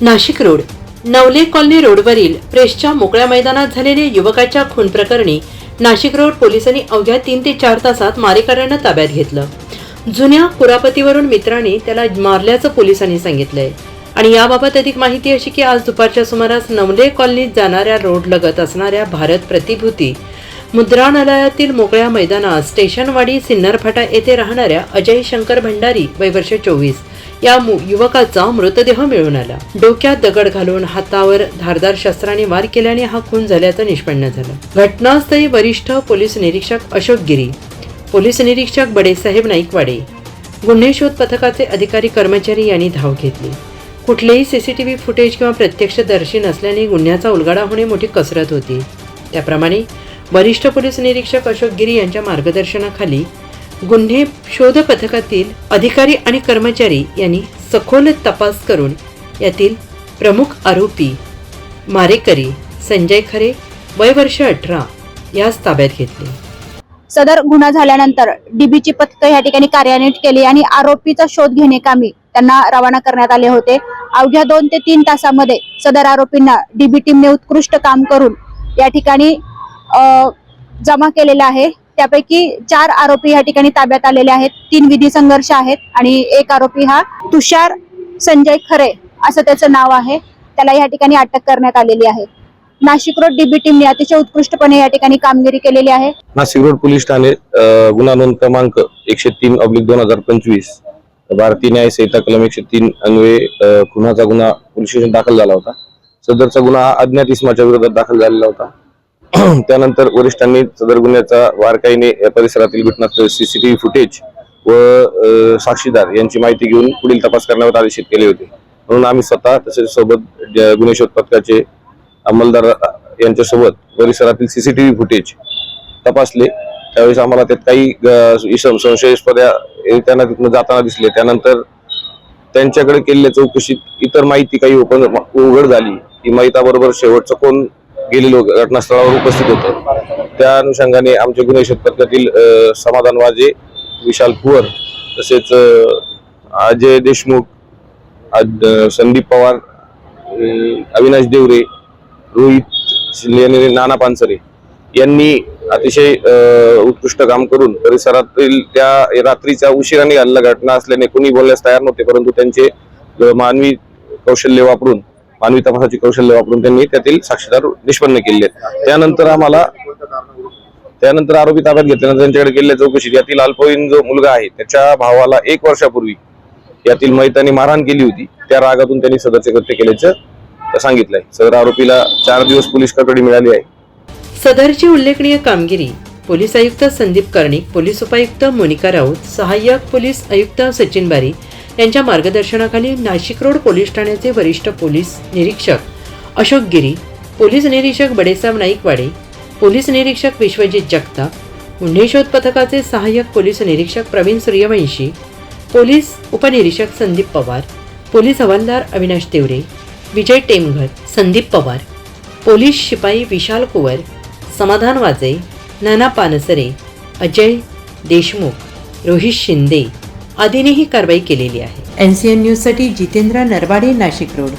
Nashik road. Navale colony रोडवरील प्रेसच्या मोकळ्या मैदानात झालेल्या युवकाच्या खून प्रकरणी नाशिक रोड पोलिसांनी अवघ्या तीन ते चार तासात मारेकऱ्यांना ताब्यात घेतलं. जुन्या कुरापतीवरून मित्रांनी त्याला मारल्याचं पोलिसांनी सांगितलंय. आणि याबाबत अधिक माहिती अशी की आज दुपारच्या सुमारास नवले कॉलनीत जाणाऱ्या रोड लगत असणाऱ्या भारत प्रतिभूती मुद्रानालयातील मोकळ्या मैदानात स्टेशनवाडी सिन्नरफाटा येथे राहणाऱ्या अजय शंकर भंडारी वय वर्ष चोवीस या युवकाचा मृतदेह मिळून आला. डोक्यात दगड घालून हातावर धारदार शस्त्राने वार केल्याने हा खून झाल्याचं निष्पन्न झालं. घटनास्थळी वरिष्ठ पोलीस निरीक्षक अशोक गिरी पोलीस निरीक्षक बडेसाहेब नाईकवाडे गुन्हे शोध पथकाचे अधिकारी कर्मचारी यांनी धाव घेतली. कुठलेही सीसीटीव्ही फुटेज किंवा प्रत्यक्षदर्शी नसल्याने गुन्ह्याचा उलगडा होणे मोठी कसरत होती. त्याप्रमाणे वरिष्ठ पोलीस निरीक्षक अशोक गिरी यांच्या मार्गदर्शनाखाली गुन्हे शोध पथकातील अधिकारी आणि कर्मचारी यांनी सखोल तपास करून यातील प्रमुख आरोपी मारेकरी संजय खरे वय वर्ष अठरा यास ताब्यात घेतले. सदर गुन्हा झाल्यानंतर डीबीची पथकं या ठिकाणी कार्यान्वित केली आणि आरोपीचा शोध घेणे कामी त्यांना रवाना करण्यात आले होते. अवघ्या दोन ते तीन तासामध्ये सदर आरोपींना डीबी टीमने उत्कृष्ट काम करून या ठिकाणी जमा केलेला आहे. त्यापैकी चार आरोपी या ठिकाणी ताब्यात आलेले आहेत. तीन विधी संघर्ष आहेत आणि एक आरोपी हा तुषार संजय खरे असं त्याचं नाव आहे. त्याला या ठिकाणी अटक करण्यात आलेली आहे. नाशिक रोड डीबी टीमने अतिशय उत्कृष्टपणे या ठिकाणी कामगिरी केलेली आहे. नाशिक रोड पोलीस ठाणे गुन्हा नोंद क्रमांक एकशे तीन अब्लिक दोन हजार पंचवीस. भारतीय न्याय संहिता कलम एकशे तीन अन्वये अ, खुनाचा गुन्हा पोलीस स्टेशन दाखल झाला होता. सदरचा गुन्हा हा अज्ञात इसमाच्या विरोधात दाखल झालेला होता. त्यानंतर वरिष्ठांनी सदर गुन्ह्याचा वारकाईने या परिसरातील घटनास्थळ सीसीटीव्ही फुटेज व साक्षीदार यांची माहिती घेऊन पुढील तपास करण्यावर आदेशित केले होते. म्हणून आम्ही स्वतः तसेच सोबत गुन्हे शोध पथकाचे अंमलदार यांच्यासोबत परिसरातील सीसीटीव्ही फुटेज तपासले. त्यावेळेस आम्हाला त्यात काही इसम संशयास्पद त्यांना तिथनं जाताना दिसले. त्यानंतर त्यांच्याकडे केलेल्या चौकशीत इतर माहिती काही ओपन उघड झाली. ही माहिताबरोबर शेवटचं कोण गेलेलो घटनास्थळावर उपस्थित होतो. त्या अनुषंगाने आमच्या गुन्हे शोध समाधान वाजे विशाल कुवर तसेच अजय देशमुख आज- संदीप पवार अविनाश देवरे रोहित नाना पानसरे यांनी अतिशय उत्कृष्ट काम करून परिसरातील त्या रात्रीच्या उशिराने घालला घटना असल्याने कोणी बोलण्यास तयार नव्हते परंतु त्यांचे मानवी कौशल्य वापरून मानवी तपासाची कौशल्य वापरून त्यांनी त्यातील साक्षीदार निष्पन्न केले. त्यानंतर आम्हाला त्यानंतर आरोपी ताब्यात घेतल्यानंतर त्यांच्याकडे केलेल्या चौकशीत यातील अल्पवयीन जो मुलगा आहे त्याच्या भावाला एक वर्षापूर्वी यातील महितांनी मारहाण केली होती. त्या रागातून त्यांनी सदरचे कृत्य केल्याचं सांगितलंय. सदर आरोपीला चार दिवस पोलीस कस्टडी मिळाली आहे. सदरची उल्लेखनीय कामगिरी पोलीस आयुक्त संदीप कर्णिक पोलीस उपायुक्त मोनिका राऊत सहाय्यक पोलीस आयुक्त सचिन बारी यांच्या मार्गदर्शनाखाली नाशिक रोड पोलीस ठाण्याचे वरिष्ठ पोलीस निरीक्षक अशोक गिरी पोलीस निरीक्षक बडेसाहेब नाईकवाडे पोलीस निरीक्षक विश्वजित जगताप गुन्हे शोध पथकाचे सहाय्यक पोलीस निरीक्षक प्रवीण सूर्यवंशी पोलीस उपनिरीक्षक संदीप पवार पोलीस हवालदार अविनाश देवरे विजय टेमघर संदीप पवार पोलीस शिपाई विशाल कुवर समाधान वाजे नाना पानसरे अजय देशमुख रोहित शिंदे आदींनी ही कारवाई केलेली आहे. एन सी एन न्यूजसाठी जितेंद्र नरवाडे नाशिक रोड.